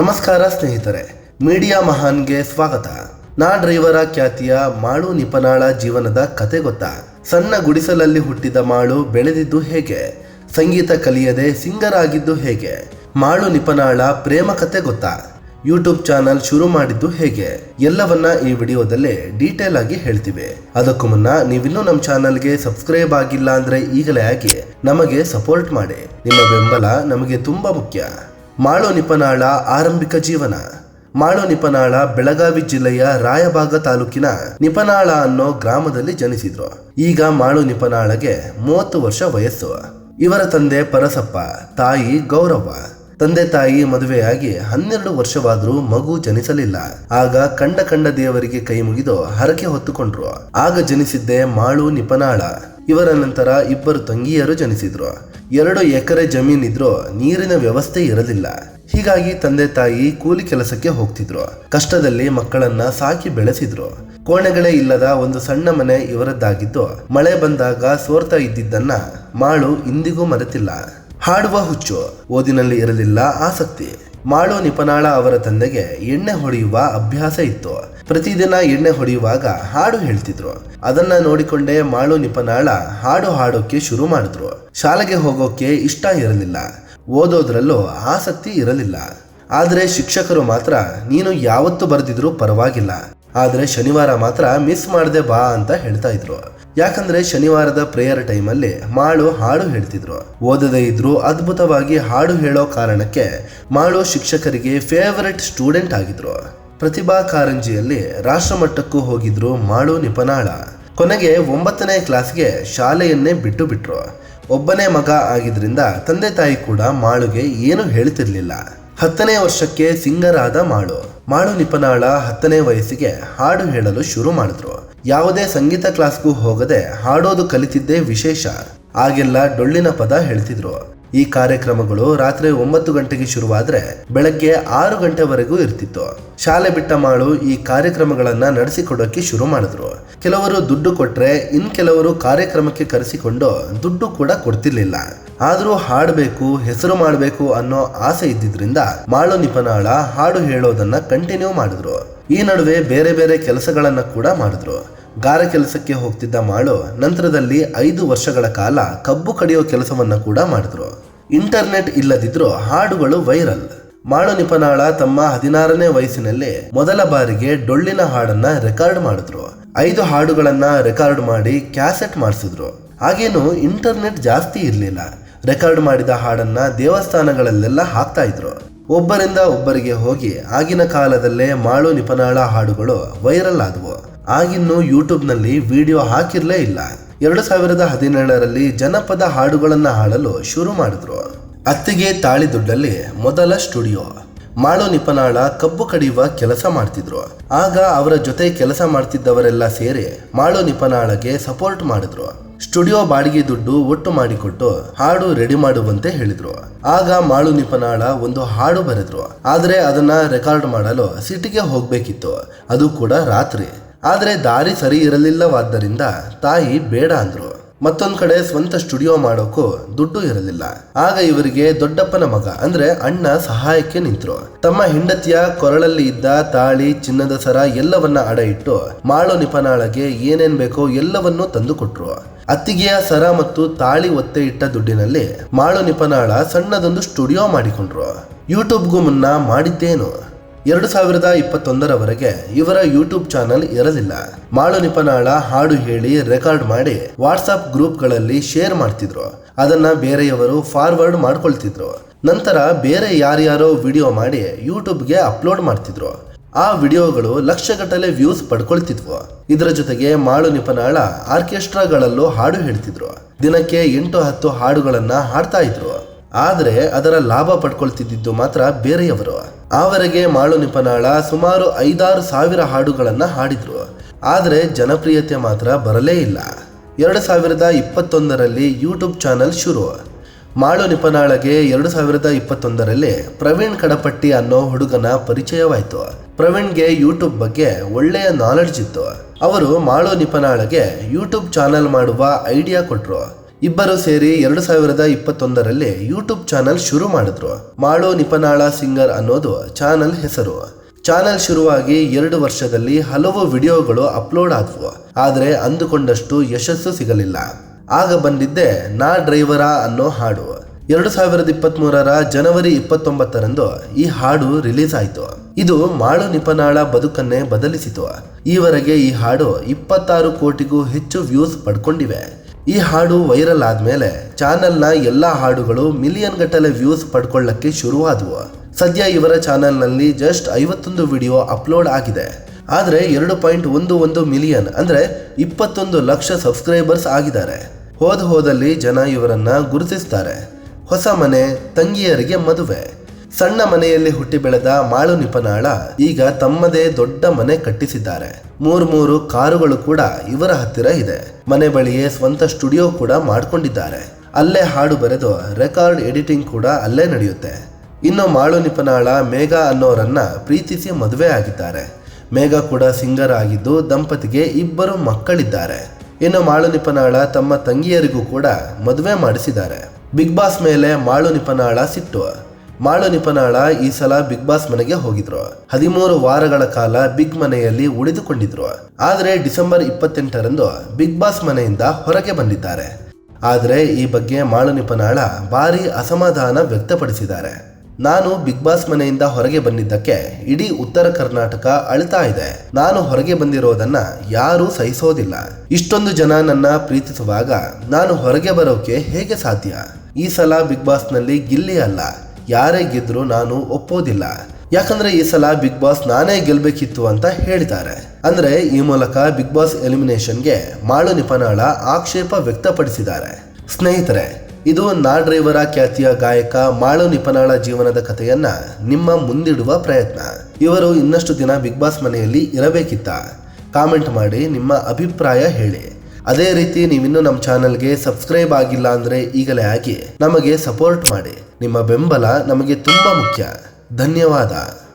ನಮಸ್ಕಾರ ಸ್ನೇಹಿತರೆ, ಮೀಡಿಯಾ ಮಹಾನ್ಗೆ ಸ್ವಾಗತ. ನಾ ಡ್ರೈವರ ಖ್ಯಾತಿಯ ಮಾಳು ನಿಪನಾಳ ಜೀವನದ ಕತೆ ಗೊತ್ತಾ? ಸಣ್ಣ ಗುಡಿಸಲಲ್ಲಿ ಹುಟ್ಟಿದ ಮಾಳು ಬೆಳೆದಿದ್ದು ಹೇಗೆ? ಸಂಗೀತ ಕಲಿಯದೆ ಸಿಂಗರ್ ಆಗಿದ್ದು ಹೇಗೆ? ಮಾಳು ನಿಪನಾಳ ಪ್ರೇಮ ಕತೆ ಗೊತ್ತಾ? ಯೂಟ್ಯೂಬ್ ಚಾನಲ್ ಶುರು ಮಾಡಿದ್ದು ಹೇಗೆ? ಎಲ್ಲವನ್ನ ಈ ವಿಡಿಯೋದಲ್ಲಿ ಡೀಟೇಲ್ ಆಗಿ ಹೇಳ್ತೀವಿ. ಅದಕ್ಕೂ ಮುನ್ನ ನೀವಿನ್ನೂ ನಮ್ಮ ಚಾನಲ್ಗೆ ಸಬ್ಸ್ಕ್ರೈಬ್ ಆಗಿಲ್ಲ ಅಂದ್ರೆ ಈಗಲೇ ಆಗಿ ನಮಗೆ ಸಪೋರ್ಟ್ ಮಾಡಿ. ನಿಮ್ಮ ಬೆಂಬಲ ನಮಗೆ ತುಂಬಾ ಮುಖ್ಯ. ಮಾಳು ನಿಪನಾಳ ಆರಂಭಿಕ ಜೀವನ. ಮಾಳು ನಿಪನಾಳ ಬೆಳಗಾವಿ ಜಿಲ್ಲೆಯ ರಾಯಬಾಗ ತಾಲೂಕಿನ ನಿಪನಾಳ ಅನ್ನೋ ಗ್ರಾಮದಲ್ಲಿ ಜನಿಸಿದ್ರು. ಈಗ ಮಾಳು ನಿಪನಾಳಗೆ ಮೂವತ್ತು ವರ್ಷ ವಯಸ್ಸು. ಇವರ ತಂದೆ ಪರಸಪ್ಪ, ತಾಯಿ ಗೌರವ್ವ. ತಂದೆ ತಾಯಿ ಮದುವೆಯಾಗಿ ಹನ್ನೆರಡು ವರ್ಷವಾದರೂ ಮಗು ಜನಿಸಲಿಲ್ಲ. ಆಗ ಕಂಡ ಕಂಡ ದೇವರಿಗೆ ಕೈ ಮುಗಿದು ಹರಕೆ ಹೊತ್ತುಕೊಂಡ್ರು. ಆಗ ಜನಿಸಿದ್ದೆ ಮಾಳು ನಿಪನಾಳ. ಇವರ ನಂತರ ಇಬ್ಬರು ತಂಗಿಯರು ಜನಿಸಿದ್ರು. ಎರಡು ಎಕರೆ ಜಮೀನಿದ್ರು ನೀರಿನ ವ್ಯವಸ್ಥೆ ಇರಲಿಲ್ಲ. ಹೀಗಾಗಿ ತಂದೆ ತಾಯಿ ಕೂಲಿ ಕೆಲಸಕ್ಕೆ ಹೋಗ್ತಿದ್ರು. ಕಷ್ಟದಲ್ಲಿ ಮಕ್ಕಳನ್ನ ಸಾಕಿ ಬೆಳೆಸಿದ್ರು. ಕೋಣೆಗಳೇ ಇಲ್ಲದ ಒಂದು ಸಣ್ಣ ಮನೆ ಇವರದ್ದಾಗಿದ್ದು ಮಳೆ ಬಂದಾಗ ಸೋರ್ತಾ ಇದ್ದಿದ್ದನ್ನ ಮಾಳು ಇಂದಿಗೂ ಮರೆತಿಲ್ಲ. ಹಾಡುವ ಹುಚ್ಚು ಓದಿನಲ್ಲಿ ಇರಲಿಲ್ಲ ಆಸಕ್ತಿ. ಮಾಳು ನಿಪನಾಳ ಅವರ ತಂದೆಗೆ ಎಣ್ಣೆ ಹೊಡೆಯುವ ಅಭ್ಯಾಸ ಇತ್ತು. ಪ್ರತಿದಿನ ಎಣ್ಣೆ ಹೊಡೆಯುವಾಗ ಹಾಡು ಹೇಳ್ತಿದ್ರು. ಅದನ್ನ ನೋಡಿಕೊಂಡೇ ಮಾಳು ನಿಪನಾಳ ಹಾಡು ಹಾಡೋಕೆ ಶುರು ಮಾಡಿದ್ರು. ಶಾಲೆಗೆ ಹೋಗೋಕೆ ಇಷ್ಟ ಇರಲಿಲ್ಲ. ಓದೋದ್ರಲ್ಲೂ ಆಸಕ್ತಿ ಇರಲಿಲ್ಲ. ಆದರೆ ಶಿಕ್ಷಕರು ಮಾತ್ರ, ನೀನು ಯಾವತ್ತು ಬರೆದಿದ್ರೂ ಪರವಾಗಿಲ್ಲ. ಆದರೆ ಶನಿವಾರ ಮಾತ್ರ ಮಿಸ್ ಮಾಡದೆ ಬಾ ಅಂತ ಹೇಳ್ತಾ ಇದ್ರು. ಯಾಕಂದ್ರೆ ಶನಿವಾರದ ಪ್ರೇಯರ್ ಟೈಮಲ್ಲಿ ಮಾಳು ಹಾಡು ಹೇಳ್ತಿದ್ರು. ಓದದೇ ಇದ್ರು ಅದ್ಭುತವಾಗಿ ಹಾಡು ಹೇಳೋ ಕಾರಣಕ್ಕೆ ಮಾಳು ಶಿಕ್ಷಕರಿಗೆ ಫೇವರೆಟ್ ಸ್ಟೂಡೆಂಟ್ ಆಗಿದ್ರು. ಪ್ರತಿಭಾ ಕಾರಂಜಿಯಲ್ಲಿ ರಾಷ್ಟ್ರಮಟ್ಟಕ್ಕೂ ಹೋಗಿದ್ರು ಮಾಳು ನಿಪನಾಳ. ಕೊನೆಗೆ ಒಂಬತ್ತನೇ ಕ್ಲಾಸ್ಗೆ ಶಾಲೆಯನ್ನೇ ಬಿಟ್ಟು ಬಿಟ್ರು. ಒಬ್ಬನೇ ಮಗ ಆಗಿದ್ರಿಂದ ತಂದೆ ತಾಯಿ ಕೂಡ ಮಾಳುಗೆ ಏನು ಹೇಳ್ತಿರ್ಲಿಲ್ಲ. ಹತ್ತನೇ ವರ್ಷಕ್ಕೆ ಸಿಂಗರ್ ಆದ ಮಾಳು. ಮಾಳು ನಿಪನಾಳ ಹತ್ತನೇ ವಯಸ್ಸಿಗೆ ಹಾಡು ಹೇಳಲು ಶುರು ಮಾಡಿದ್ರು. ಯಾವುದೇ ಸಂಗೀತ ಕ್ಲಾಸ್ಗೂ ಹೋಗದೆ ಹಾಡೋದು ಕಲಿತಿದ್ದೇ ವಿಶೇಷ. ಆಗೆಲ್ಲ ಡೊಳ್ಳಿನ ಪದ ಹೇಳ್ತಿದ್ರು. ಈ ಕಾರ್ಯಕ್ರಮಗಳು ರಾತ್ರಿ ಒಂಬತ್ತು ಗಂಟೆಗೆ ಶುರುವಾದ್ರೆ ಬೆಳಗ್ಗೆ ಆರು ಗಂಟೆವರೆಗೂ ಇರ್ತಿತ್ತು. ಶಾಲೆ ಬಿಟ್ಟ ಮಾಳು ಈ ಕಾರ್ಯಕ್ರಮಗಳನ್ನ ನಡೆಸಿಕೊಡೋಕೆ ಶುರು ಮಾಡಿದ್ರು. ಕೆಲವರು ದುಡ್ಡು ಕೊಟ್ರೆ ಇನ್ ಕೆಲವರು ಕಾರ್ಯಕ್ರಮಕ್ಕೆ ಕರೆಸಿಕೊಂಡು ದುಡ್ಡು ಕೂಡ ಕೊಡ್ತಿರ್ಲಿಲ್ಲ. ಆದ್ರೂ ಹಾಡಬೇಕು, ಹೆಸರು ಮಾಡಬೇಕು ಅನ್ನೋ ಆಸೆ ಇದ್ದಿದ್ರಿಂದ ಮಾಳು ನಿಪನಾಳ ಹಾಡು ಹೇಳೋದನ್ನ ಕಂಟಿನ್ಯೂ ಮಾಡಿದ್ರು. ಈ ನಡುವೆ ಬೇರೆ ಬೇರೆ ಕೆಲಸಗಳನ್ನ ಕೂಡ ಮಾಡಿದ್ರು. ಗಾರ ಕೆಲಸಕ್ಕೆ ಹೋಗ್ತಿದ್ದ ಮಾಳು ನಂತರದಲ್ಲಿ ಐದು ವರ್ಷಗಳ ಕಾಲ ಕಬ್ಬು ಕಡಿಯೋ ಕೆಲಸವನ್ನ ಕೂಡ ಮಾಡಿದ್ರು. ಇಂಟರ್ನೆಟ್ ಇಲ್ಲದಿದ್ರು ಹಾಡುಗಳು ವೈರಲ್. ಮಾಳು ನಿಪನಾಳ ತಮ್ಮ ಹದಿನಾರನೇ ವಯಸ್ಸಿನಲ್ಲಿ ಮೊದಲ ಬಾರಿಗೆ ಡೊಳ್ಳಿನ ಹಾಡನ್ನ ರೆಕಾರ್ಡ್ ಮಾಡಿದ್ರು. ಐದು ಹಾಡುಗಳನ್ನ ರೆಕಾರ್ಡ್ ಮಾಡಿ ಕ್ಯಾಸೆಟ್ ಮಾಡಿಸಿದ್ರು. ಹಾಗೇನು ಇಂಟರ್ನೆಟ್ ಜಾಸ್ತಿ ಇರಲಿಲ್ಲ. ರೆಕಾರ್ಡ್ ಮಾಡಿದ ಹಾಡನ್ನ ದೇವಸ್ಥಾನಗಳಲ್ಲೆಲ್ಲ ಹಾಕ್ತಾ ಇದ್ರು. ಒಬ್ಬರಿಂದ ಒಬ್ಬರಿಗೆ ಹೋಗಿ ಆಗಿನ ಕಾಲದಲ್ಲೇ ಮಾಳು ನಿಪನಾಳ ಹಾಡುಗಳು ವೈರಲ್ ಆದವು. ಆಗಿನ್ನೂ ಯೂಟ್ಯೂಬ್ನಲ್ಲಿ ವಿಡಿಯೋ ಹಾಕಿರ್ಲೇ ಇಲ್ಲ. ಎರಡು ಸಾವಿರದ ಹದಿನೇಳರಲ್ಲಿ ಜನಪದ ಹಾಡುಗಳನ್ನು ಹಾಡಲು ಶುರು ಮಾಡಿದ್ರು. ಅತ್ತಿಗೆ ತಾಳಿ ದುಡ್ಡಲ್ಲಿ ಮೊದಲ ಸ್ಟುಡಿಯೋ. ಮಾಳು ನಿಪನಾಳ ಕಬ್ಬು ಕಡಿಯುವ ಕೆಲಸ ಮಾಡ್ತಿದ್ರು. ಆಗ ಅವರ ಜೊತೆ ಕೆಲಸ ಮಾಡ್ತಿದ್ದವರೆಲ್ಲ ಸೇರಿ ಮಾಳು ನಿಪನಾಳಗೆ ಸಪೋರ್ಟ್ ಮಾಡಿದ್ರು. ಸ್ಟುಡಿಯೋ ಬಾಡಿಗೆ ದುಡ್ಡು ಒಟ್ಟು ಮಾಡಿಕೊಟ್ಟು ಹಾಡು ರೆಡಿ ಮಾಡುವಂತೆ ಹೇಳಿದ್ರು. ಆಗ ಮಾಳು ನಿಪನಾಳ ಒಂದು ಹಾಡು ಬರೆದ್ರು. ಆದ್ರೆ ಅದನ್ನ ರೆಕಾರ್ಡ್ ಮಾಡಲು ಸಿಟಿಗೆ ಹೋಗ್ಬೇಕಿತ್ತು. ಅದು ಕೂಡ ರಾತ್ರಿ. ಆದ್ರೆ ದಾರಿ ಸರಿ ಇರಲಿಲ್ಲವಾದ್ದರಿಂದ ತಾಯಿ ಬೇಡ ಅಂದ್ರು. ಮತ್ತೊಂದ್ ಕಡೆ ಸ್ವಂತ ಸ್ಟುಡಿಯೋ ಮಾಡೋಕ್ಕೂ ದುಡ್ಡು ಇರಲಿಲ್ಲ. ಆಗ ಇವರಿಗೆ ದೊಡ್ಡಪ್ಪನ ಮಗ, ಅಂದ್ರೆ ಅಣ್ಣ ಸಹಾಯಕ್ಕೆ ನಿಂತರು. ತಮ್ಮ ಹೆಂಡತಿಯ ಕೊರಳಲ್ಲಿ ಇದ್ದ ತಾಳಿ, ಚಿನ್ನದ ಸರ ಎಲ್ಲವನ್ನ ಅಡ ಇಟ್ಟು ಮಾಳು ನಿಪನಾಳಗೆ ಏನೇನ್ ಬೇಕೋ ಎಲ್ಲವನ್ನೂ ತಂದು ಕೊಟ್ರು. ಅತ್ತಿಗೆಯ ಸರ ಮತ್ತು ತಾಳಿ ಒತ್ತೆ ಇಟ್ಟ ದುಡ್ಡಿನಲ್ಲಿ ಮಾಳು ನಿಪನಾಳ ಸಣ್ಣದೊಂದು ಸ್ಟುಡಿಯೋ ಮಾಡಿಕೊಂಡ್ರು. ಯೂಟ್ಯೂಬ್ಗೂ ಮುನ್ನ ಮಾಡಿದ್ದೇನು. ಎರಡು ಸಾವಿರದ ಇಪ್ಪತ್ತೊಂದರವರೆಗೆ ಇವರ ಯೂಟ್ಯೂಬ್ ಚಾನಲ್ ಇರಲಿಲ್ಲ. ಮಾಳು ನಿಪನಾಳ ಹಾಡು ಹೇಳಿ ರೆಕಾರ್ಡ್ ಮಾಡಿ ವಾಟ್ಸಪ್ ಗ್ರೂಪ್ಗಳಲ್ಲಿ ಶೇರ್ ಮಾಡ್ತಿದ್ರು. ಅದನ್ನ ಬೇರೆಯವರು ಫಾರ್ವರ್ಡ್ ಮಾಡ್ಕೊಳ್ತಿದ್ರು. ನಂತರ ಬೇರೆ ಯಾರ್ಯಾರೋ ವಿಡಿಯೋ ಮಾಡಿ ಯೂಟ್ಯೂಬ್ಗೆ ಅಪ್ಲೋಡ್ ಮಾಡ್ತಿದ್ರು. ಆ ವಿಡಿಯೋಗಳು ಲಕ್ಷಗಟ್ಟಲೆ ವ್ಯೂಸ್ ಪಡ್ಕೊಳ್ತಿದ್ವು. ಇದರ ಜೊತೆಗೆ ಮಾಳು ನಿಪನಾಳ ಆರ್ಕೆಸ್ಟ್ರಾಗಳಲ್ಲೂ ಹಾಡು ಹೇಳ್ತಿದ್ರು. ದಿನಕ್ಕೆ ಎಂಟು ಹತ್ತು ಹಾಡುಗಳನ್ನ ಹಾಡ್ತಾ ಇದ್ರು. ಆದರೆ ಅದರ ಲಾಭ ಪಡ್ಕೊಳ್ತಿದ್ದು ಮಾತ್ರ ಬೇರೆಯವರು. ಆವರೆಗೆ ಮಾಳು ನಿಪನಾಳ ಸುಮಾರು ಐದಾರು ಸಾವಿರ ಹಾಡುಗಳನ್ನ ಹಾಡಿದ್ರು. ಆದರೆ ಜನಪ್ರಿಯತೆ ಮಾತ್ರ ಬರಲೇ ಇಲ್ಲ. ಎರಡು ಸಾವಿರದ ಇಪ್ಪತ್ತೊಂದರಲ್ಲಿ ಯೂಟ್ಯೂಬ್ ಚಾನೆಲ್ ಶುರು. ಮಾಳು ನಿಪನಾಳಗೆ ಎರಡು ಸಾವಿರದ ಇಪ್ಪತ್ತೊಂದರಲ್ಲಿ ಪ್ರವೀಣ್ ಕಡಪಟ್ಟಿ ಅನ್ನೋ ಹುಡುಗನ ಪರಿಚಯವಾಯಿತು. ಪ್ರವೀಣ್ಗೆ ಯೂಟ್ಯೂಬ್ ಬಗ್ಗೆ ಒಳ್ಳೆಯ ನಾಲೆಡ್ಜ್ ಇತ್ತು. ಅವರು ಮಾಳು ನಿಪನಾಳಗೆ ಯೂಟ್ಯೂಬ್ ಚಾನಲ್ ಮಾಡುವ ಐಡಿಯಾ ಕೊಟ್ರು. ಇಬ್ಬರು ಸೇರಿ ಎರಡು ಸಾವಿರದ ಇಪ್ಪತ್ತೊಂದರಲ್ಲಿ ಯೂಟ್ಯೂಬ್ ಚಾನೆಲ್ ಶುರು ಮಾಡಿದ್ರು. ಮಾಳು ನಿಪನಾಳ ಸಿಂಗರ್ ಅನ್ನೋದು ಚಾನೆಲ್ ಹೆಸರು. ಚಾನೆಲ್ ಶುರುವಾಗಿ ಎರಡು ವರ್ಷದಲ್ಲಿ ಹಲವು ವಿಡಿಯೋಗಳು ಅಪ್ಲೋಡ್ ಆದವು. ಆದರೆ ಅಂದುಕೊಂಡಷ್ಟು ಯಶಸ್ಸು ಸಿಗಲಿಲ್ಲ. ಆಗ ಬಂದಿದ್ದೆ, ನಾ ಡ್ರೈವರಾ ಅನ್ನೋ ಹಾಡು. ಎರಡು ಸಾವಿರದ ಇಪ್ಪತ್ತ್ಮೂರರ ಜನವರಿ ಇಪ್ಪತ್ತೊಂಬತ್ತರಂದು ಈ ಹಾಡು ರಿಲೀಸ್ ಆಯಿತು. ಇದು ಮಾಳು ನಿಪನಾಳ ಬದುಕನ್ನೇ ಬದಲಿಸಿತು. ಈವರೆಗೆ ಈ ಹಾಡು ಇಪ್ಪತ್ತಾರು ಕೋಟಿಗೂ ಹೆಚ್ಚು ವ್ಯೂಸ್ ಪಡ್ಕೊಂಡಿವೆ. ಈ ಹಾಡು ವೈರಲ್ ಆದ್ಮೇಲೆ ಚಾನೆಲ್ನ ಎಲ್ಲ ಹಾಡುಗಳು ಮಿಲಿಯನ್ ಗಟ್ಟಲೆ ವ್ಯೂಸ್ ಪಡ್ಕೊಳ್ಳಕ್ಕೆ ಶುರುವಾದವು. ಸದ್ಯ ಇವರ ಚಾನೆಲ್ನಲ್ಲಿ ಜಸ್ಟ್ ಐವತ್ತೊಂದು ವಿಡಿಯೋ ಅಪ್ಲೋಡ್ ಆಗಿದೆ. ಆದರೆ ಎರಡು ಪಾಯಿಂಟ್ ಒಂದು ಒಂದು ಮಿಲಿಯನ್ ಅಂದರೆ ಇಪ್ಪತ್ತೊಂದು ಲಕ್ಷ ಸಬ್ಸ್ಕ್ರೈಬರ್ಸ್ ಆಗಿದ್ದಾರೆ. ಹೋದ ಹೋದಲ್ಲಿ ಜನ ಇವರನ್ನ ಗುರುತಿಸ್ತಾರೆ. ಹೊಸ ಮನೆ, ತಂಗಿಯರಿಗೆ ಮದುವೆ. ಸಣ್ಣ ಮನೆಯಲ್ಲಿ ಹುಟ್ಟಿ ಬೆಳೆದ ಮಾಳು ನಿಪನಾಳ ಈಗ ತಮ್ಮದೇ ದೊಡ್ಡ ಮನೆ ಕಟ್ಟಿಸಿದ್ದಾರೆ. ಮೂರು ಮೂರು ಕಾರುಗಳು ಕೂಡ ಇವರ ಹತ್ತಿರ ಇದೆ. ಮನೆ ಬಳಿಯೇ ಸ್ವಂತ ಸ್ಟುಡಿಯೋ ಕೂಡ ಮಾಡ್ಕೊಂಡಿದ್ದಾರೆ. ಅಲ್ಲೇ ಹಾಡು ಬರೆದು ರೆಕಾರ್ಡ್ ಎಡಿಟಿಂಗ್ ಕೂಡ ಅಲ್ಲೇ ನಡೆಯುತ್ತೆ. ಇನ್ನು ಮಾಳು ನಿಪನಾಳ ಮೇಘಾ ಅನ್ನೋರನ್ನ ಪ್ರೀತಿಸಿ ಮದುವೆ ಆಗಿದ್ದಾರೆ. ಮೇಘ ಕೂಡ ಸಿಂಗರ್ ಆಗಿದ್ದು ದಂಪತಿಗೆ ಇಬ್ಬರು ಮಕ್ಕಳಿದ್ದಾರೆ. ಇನ್ನು ಮಾಳು ನಿಪನಾಳ ತಮ್ಮ ತಂಗಿಯರಿಗೂ ಕೂಡ ಮದುವೆ ಮಾಡಿಸಿದ್ದಾರೆ. ಬಿಗ್ ಬಾಸ್ ಮೇಲೆ ಮಾಳು ನಿಪನಾಳ ಸಿಟ್ಟು. ಮಾಳು ನಿಪನಾಳ ಈ ಸಲ ಬಿಗ್ ಬಾಸ್ ಮನೆಗೆ ಹೋಗಿದ್ರು. ಹದಿಮೂರು ವಾರಗಳ ಕಾಲ ಬಿಗ್ ಮನೆಯಲ್ಲಿ ಉಳಿದುಕೊಂಡಿದ್ರು. ಆದರೆ ಡಿಸೆಂಬರ್ ಇಪ್ಪತ್ತೆಂಟರಂದು ಬಿಗ್ ಬಾಸ್ ಮನೆಯಿಂದ ಹೊರಗೆ ಬಂದಿದ್ದಾರೆ. ಆದರೆ ಈ ಬಗ್ಗೆ ಮಾಳು ನಿಪನಾಳ ಭಾರಿ ಅಸಮಾಧಾನ ವ್ಯಕ್ತಪಡಿಸಿದ್ದಾರೆ. ನಾನು ಬಿಗ್ ಬಾಸ್ ಮನೆಯಿಂದ ಹೊರಗೆ ಬಂದಿದ್ದಕ್ಕೆ ಇಡೀ ಉತ್ತರ ಕರ್ನಾಟಕ ಅಳ್ತಾ ಇದೆ. ನಾನು ಹೊರಗೆ ಬಂದಿರೋದನ್ನ ಯಾರೂ ಸಹಿಸೋದಿಲ್ಲ. ಇಷ್ಟೊಂದು ಜನ ನನ್ನ ಪ್ರೀತಿಸುವಾಗ ನಾನು ಹೊರಗೆ ಬರೋಕೆ ಹೇಗೆ ಸಾಧ್ಯ? ಈ ಸಲ ಬಿಗ್ ಬಾಸ್ನಲ್ಲಿ ಗಿಲ್ಲಿ ಅಲ್ಲ. ಯಾರೇ ಗೆದ್ರು ನಾನು ಒಪ್ಪೋದಿಲ್ಲ. ಯಾಕಂದ್ರೆ ಈ ಸಲ ಬಿಗ್ ಬಾಸ್ ನಾನೇ ಗೆಲ್ಬೇಕಿತ್ತು ಅಂತ ಹೇಳಿದ್ದಾರೆ. ಅಂದ್ರೆ ಈ ಮೂಲಕ ಬಿಗ್ ಬಾಸ್ ಎಲಿಮಿನೇಷನ್ಗೆ ಮಾಳು ನಿಪನಾಳ ಆಕ್ಷೇಪ ವ್ಯಕ್ತಪಡಿಸಿದ್ದಾರೆ. ಸ್ನೇಹಿತರೆ ಇದು ನಾ ಡ್ರೈವರ ಖ್ಯಾತಿಯ ಗಾಯಕ ಮಾಳು ನಿಪನಾಳ ಜೀವನದ ಕಥೆಯನ್ನ ನಿಮ್ಮ ಮುಂದಿಡುವ ಪ್ರಯತ್ನ. ಇವರು ಇನ್ನಷ್ಟು ದಿನ ಬಿಗ್ ಬಾಸ್ ಮನೆಯಲ್ಲಿ ಇರಬೇಕಿತ್ತ. ಕಾಮೆಂಟ್ ಮಾಡಿ ನಿಮ್ಮ ಅಭಿಪ್ರಾಯ ಹೇಳಿ. ಅದೇ ರೀತಿ ನೀವಿನ್ನೂ ನಮ್ಮ ಚಾನಲ್ಗೆ ಸಬ್ಸ್ಕ್ರೈಬ್ ಆಗಿಲ್ಲ ಅಂದರೆ ಈಗಲೇ ಆಗಿ ನಮಗೆ ಸಪೋರ್ಟ್ ಮಾಡಿ. ನಿಮ್ಮ ಬೆಂಬಲ ನಮಗೆ ತುಂಬ ಮುಖ್ಯ. ಧನ್ಯವಾದ.